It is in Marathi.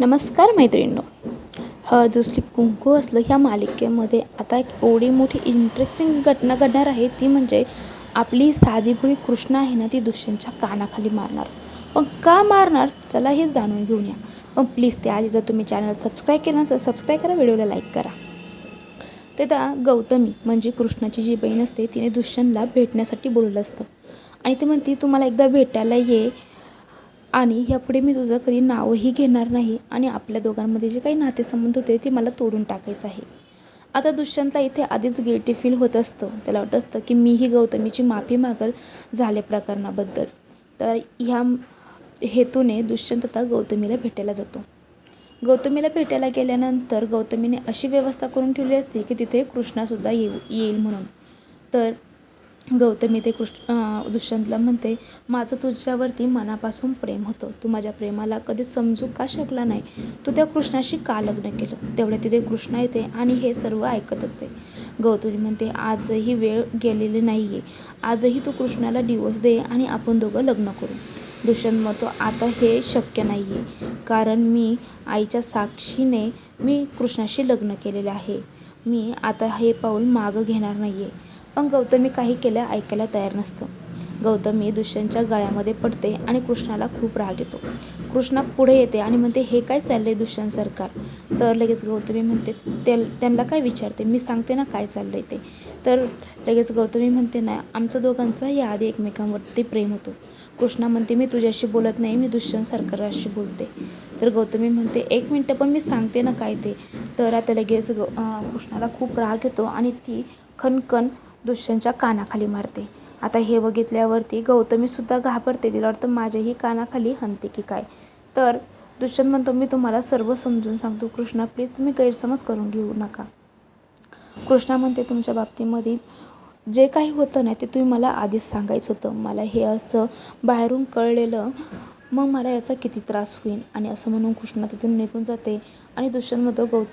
नमस्कार मैत्रिणींनो. हळद उसली कुंकू असलं ह्या मालिकेमध्ये आता एक एवढी मोठी इंटरेस्टिंग घटना घडणार आहे ती म्हणजे आपली साधी भोळी कृष्ण आहे ना ती दुष्यंतच्या कानाखाली मारणार. पण का मारणार? चला हे जाणून घेऊन या. पण प्लीज ते आधी जर तुम्ही चॅनल सबस्क्राईब केलं नसेल सबस्क्राईब करा व्हिडिओला लाईक करा. ते त्या गौतमी म्हणजे कृष्णाची जी बहीण असते तिने दुष्यंतला भेटण्यासाठी बोलवलं असतं. आणि ती म्हणते तू मला एकदा भेटायला ये आणि ह्यापुढे मी तुझं कधी नावही घेणार नाही आणि आपल्या दोघांमध्ये जे काही नातेसंबंध होते ते मला तोडून टाकायचं आहे. आता दुष्यंतला इथे आधीच गिल्टी फील होत असतं. त्याला वाटत असतं की मीही गौतमीची माफी मागल झाले प्रकरणाबद्दल. तर ह्या हेतूने दुष्यंत आता गौतमीला भेटायला जातो. गौतमीला भेटायला गेल्यानंतर गौतमीने अशी व्यवस्था करून ठेवली असते की तिथे कृष्णासुद्धा येऊ येईल म्हणून. तर गौतमी ते कृष्ण दुष्यंतला म्हणते माझं तुझ्यावरती मनापासून प्रेम होतं. तू माझ्या प्रेमाला कधी समजू का शकला नाही? तू त्या कृष्णाशी का लग्न केलं? तेवढ्या तिथे कृष्ण येते आणि हे सर्व ऐकत असते. गौतमी म्हणते आजही वेळ गेलेली नाही आहे आजही तू कृष्णाला डिवोर्स दे आणि आपण दोघं लग्न करू. दुष्यंत म्हणतो आता हे शक्य नाही आहे कारण मी आईच्या साक्षीने मी कृष्णाशी लग्न केलेले आहे. मी आता हे पाऊल मागं घेणार नाही आहे पण गौतमी काही केलं ऐकायला तयार नसतं. गौतमी दुष्यंतच्या गळ्यामध्ये पडते आणि कृष्णाला खूप राग येतो. कृष्णा पुढे येते आणि म्हणते हे काय चाललंय दुष्यंत सरकार? तर लगेच गौतमी म्हणते ते त्यांना काय विचारते? मी सांगते ना काय चाललंय ते. तर लगेच गौतमी म्हणते ना आमचं दोघांचं याआधी एकमेकांवरती प्रेम होतो. कृष्णा म्हणते मी तुझ्याशी बोलत नाही मी दुष्यंत सरकाराशी बोलते. तर गौतमी म्हणते एक मिनटं पण मी सांगते ना काय ते? तर आता लगेच ग कृष्णाला खूप राग येतो आणि ती खनखन दुष्यंतच्या कानाखाली मारते. आता हे बघितल्यावरती गौतमीसुद्धा घाबरते. तिला वाटतं माझ्याही कानाखाली हनते की काय? तर दुष्यंत म्हणतो मी तुम्हाला सर्व समजून सांगतो. कृष्णा प्लीज तुम्ही गैरसमज करून घेऊ नका. कृष्णा म्हणते तुमच्या बाबतीमध्ये जे काही होतं ना ते तुम्ही मला आधीच सांगायचं होतं. मला हे असं बाहेरून कळलेलं. मग मला याचा किती त्रास होईल? आणि असं म्हणून कृष्णा तिथून निघून जाते. आणि दुष्यंत म्हणतो गौतम